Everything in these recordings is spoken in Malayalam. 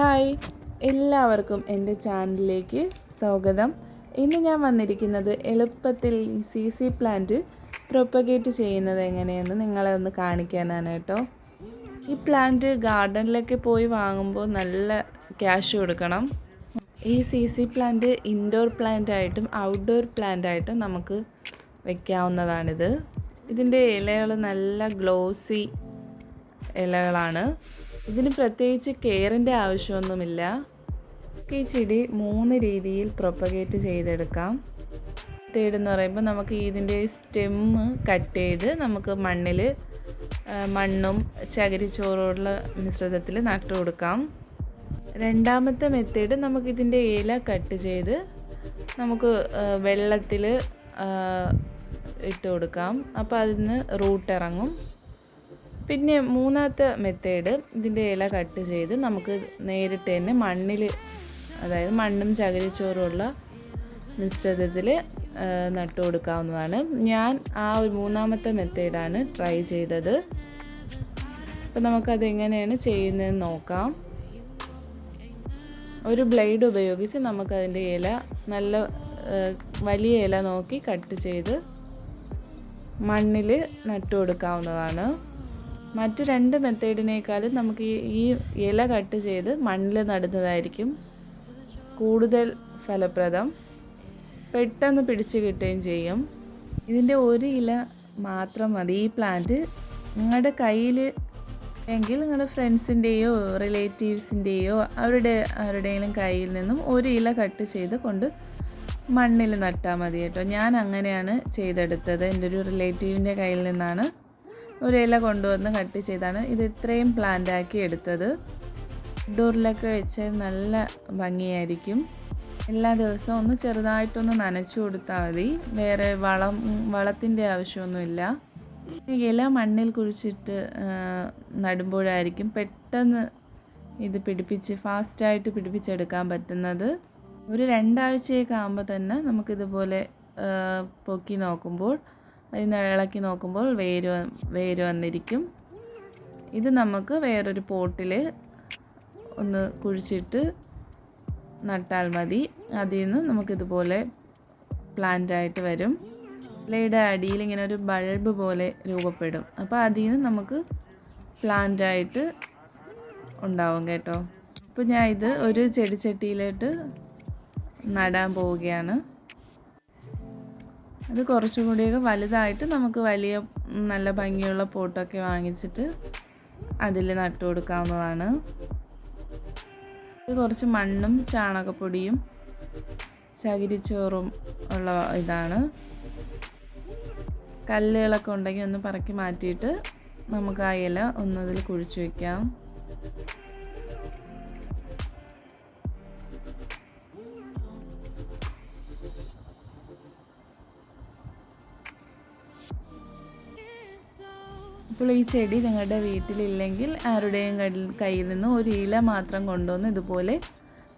ഹായ്. എല്ലാവർക്കും എന്റെ ചാനലിലേക്ക് സ്വാഗതം. ഇന്ന് ഞാൻ വന്നിരിക്കുന്നത് എളുപ്പത്തിൽ സി സി പ്ലാന്റ് പ്രൊപ്പഗേറ്റ് ചെയ്യുന്നത് എങ്ങനെയെന്ന് നിങ്ങളെ ഒന്ന് കാണിക്കാനാണ് കേട്ടോ. ഈ പ്ലാന്റ് ഗാർഡനിലൊക്കെ പോയി വാങ്ങുമ്പോൾ നല്ല ക്യാഷ് കൊടുക്കണം. ഈ Z Z plant indoor plant ആയിട്ടും ഔട്ട്ഡോർ പ്ലാന്റ് ആയിട്ടും നമുക്ക് വെക്കാവുന്നതാണിത്. ഇതിന്റെ ഇലകൾ നല്ല ഗ്ലോസി ഇലകളാണ്. ഇതിന് പ്രത്യേകിച്ച് കെയറിന്റെ ആവശ്യമൊന്നുമില്ല. ഈ ചെടി മൂന്ന് രീതിയിൽ പ്രൊപ്പഗേറ്റ് ചെയ്തെടുക്കാം. തേടെന്ന് പറയുമ്പോൾ നമുക്ക് ഇതിന്റെ സ്റ്റെമ്മ് കട്ട് ചെയ്ത് നമുക്ക് മണ്ണിൽ മണ്ണും ചകിരിച്ചോറുള്ള മിശ്രിതത്തിൽ നട്ടു കൊടുക്കാം. രണ്ടാമത്തെ മെത്തേഡ് നമുക്കിതിന്റെ ഇല കട്ട് ചെയ്ത് നമുക്ക് വെള്ളത്തിൽ ഇട്ട് കൊടുക്കാം. അപ്പോൾ അതിന് റൂട്ട് ഇറങ്ങും. പിന്നെ മൂന്നാമത്തെ മെത്തേഡ് ഇതിന്റെ ഇല കട്ട് ചെയ്ത് നമുക്ക് നേരിട്ട് തന്നെ മണ്ണിൽ അതായത് മണ്ണും ചകിരിച്ചോറുമുള്ള മിശ്രിതത്തിൽ നട്ടു കൊടുക്കാവുന്നതാണ്. ഞാൻ ആ ഒരു മൂന്നാമത്തെ മെത്തേഡാണ് ട്രൈ ചെയ്തത്. അപ്പം നമുക്കത് എങ്ങനെയാണ് ചെയ്യുന്നതെന്ന് നോക്കാം. ഒരു ബ്ലേഡ് ഉപയോഗിച്ച് നമുക്കതിന്റെ ഇല നല്ല വലിയ ഇല നോക്കി കട്ട് ചെയ്ത് മണ്ണിൽ നട്ടു കൊടുക്കാവുന്നതാണ്. മറ്റ് രണ്ട് മെത്തേഡിനേക്കാളും നമുക്ക് ഈ ഇല കട്ട് ചെയ്ത് മണ്ണിൽ നടുന്നതായിരിക്കും കൂടുതൽ ഫലപ്രദം. പെട്ടെന്ന് പിടിച്ചു കിട്ടുകയും ചെയ്യും. ഇതിന്റെ ഒരു ഇല മാത്രം മതി. ഈ പ്ലാന്റ് നിങ്ങളുടെ കയ്യിൽ എങ്കിൽ നിങ്ങളുടെ ഫ്രണ്ട്സിന്റെയോ റിലേറ്റീവ്സിന്റെയോ അവരുടെ ആരുടെയെങ്കിലും കയ്യിൽ നിന്നും ഒരു ഇല കട്ട് ചെയ്ത് കൊണ്ട് മണ്ണിൽ നട്ടാൽ മതി കേട്ടോ. ഞാൻ അങ്ങനെയാണ് ചെയ്തെടുത്തത്. എന്റെ ഒരു റിലേറ്റീവിന്റെ കയ്യിൽ നിന്നാണ് ഒരു ഇല കൊണ്ടുവന്ന് കട്ട് ചെയ്താണ്. ഇത് ഇത്രയും പ്ലാന്റാക്കി എടുത്തത്. ഡോറിലൊക്കെ വെച്ച് നല്ല ഭംഗിയായിരിക്കും. എല്ലാ ദിവസവും ഒന്ന് ചെറുതായിട്ടൊന്ന് നനച്ചു കൊടുത്താൽ മതി. വേറെ വളം വളത്തിന്റെ ആവശ്യമൊന്നുമില്ല. ഇല മണ്ണിൽ കുഴിച്ചിട്ട് നടുമ്പോഴായിരിക്കും പെട്ടെന്ന് ഇത് പിടിപ്പിച്ച് ഫാസ്റ്റായിട്ട് പിടിപ്പിച്ചെടുക്കാൻ പറ്റുന്നത്. ഒരു രണ്ടാഴ്ചയൊക്കെ ആകുമ്പോൾ തന്നെ നമുക്കിതുപോലെ പൊക്കി നോക്കുമ്പോൾ ഇളക്കി നോക്കുമ്പോൾ വേര് വേര് വന്നിരിക്കും. ഇത് നമുക്ക് വേറൊരു പോട്ടിൽ ഒന്ന് കുഴിച്ചിട്ട് നട്ടാൽ മതി. അതിൽ നിന്ന് നമുക്കിതുപോലെ പ്ലാന്റ് ആയിട്ട് വരും. ഇലയുടെ അടിയിൽ ഇങ്ങനെ ഒരു ബൾബ് പോലെ രൂപപ്പെടും. അപ്പോൾ അതിൽ നിന്ന് നമുക്ക് പ്ലാന്റ് ആയിട്ട് ഉണ്ടാവും കേട്ടോ. അപ്പോൾ ഞാൻ ഇത് ഒരു ചെടിച്ചട്ടിയിലോട്ട് നടാൻ പോവുകയാണ്. അത് കുറച്ചും കൂടിയൊക്കെ വലുതായിട്ട് നമുക്ക് വലിയ നല്ല ഭംഗിയുള്ള പോട്ടൊക്കെ വാങ്ങിച്ചിട്ട് അതിൽ നട്ടു കൊടുക്കാവുന്നതാണ്. കുറച്ച് മണ്ണും ചാണകപ്പൊടിയും ചകിരിച്ചോറും ഉള്ള ഇതാണ്. കല്ലുകളൊക്കെ ഉണ്ടെങ്കിൽ ഒന്ന് പറക്കി മാറ്റിയിട്ട് നമുക്ക് ആ ഇല ഒന്നതിൽ കുഴിച്ചു വയ്ക്കാം ഇപ്പോൾ ഈ ചെടി നിങ്ങളുടെ വീട്ടിലില്ലെങ്കിൽ ആരുടെയും കയ്യിൽ നിന്ന് ഒരു ഇല മാത്രം കൊണ്ടുവന്ന് ഇതുപോലെ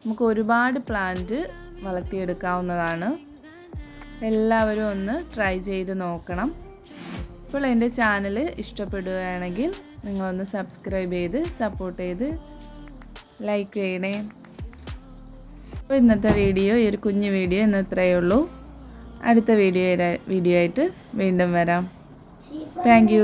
നമുക്ക് ഒരുപാട് പ്ലാന്റ് വളർത്തിയെടുക്കാവുന്നതാണ്. എല്ലാവരും ഒന്ന് ട്രൈ ചെയ്ത് നോക്കണം. ഇപ്പോൾ എന്റെ ചാനൽ ഇഷ്ടപ്പെടുകയാണെങ്കിൽ നിങ്ങളൊന്ന് സബ്സ്ക്രൈബ് ചെയ്ത് സപ്പോർട്ട് ചെയ്ത് ലൈക്ക് ചെയ്യണേ. അപ്പോൾ ഇന്നത്തെ വീഡിയോ ഈ ഒരു കുഞ്ഞു വീഡിയോ ഇന്ന് ഇത്രയേ ഉള്ളൂ. അടുത്ത വീഡിയോ വീഡിയോ ആയിട്ട് വീണ്ടും വരാം. താങ്ക്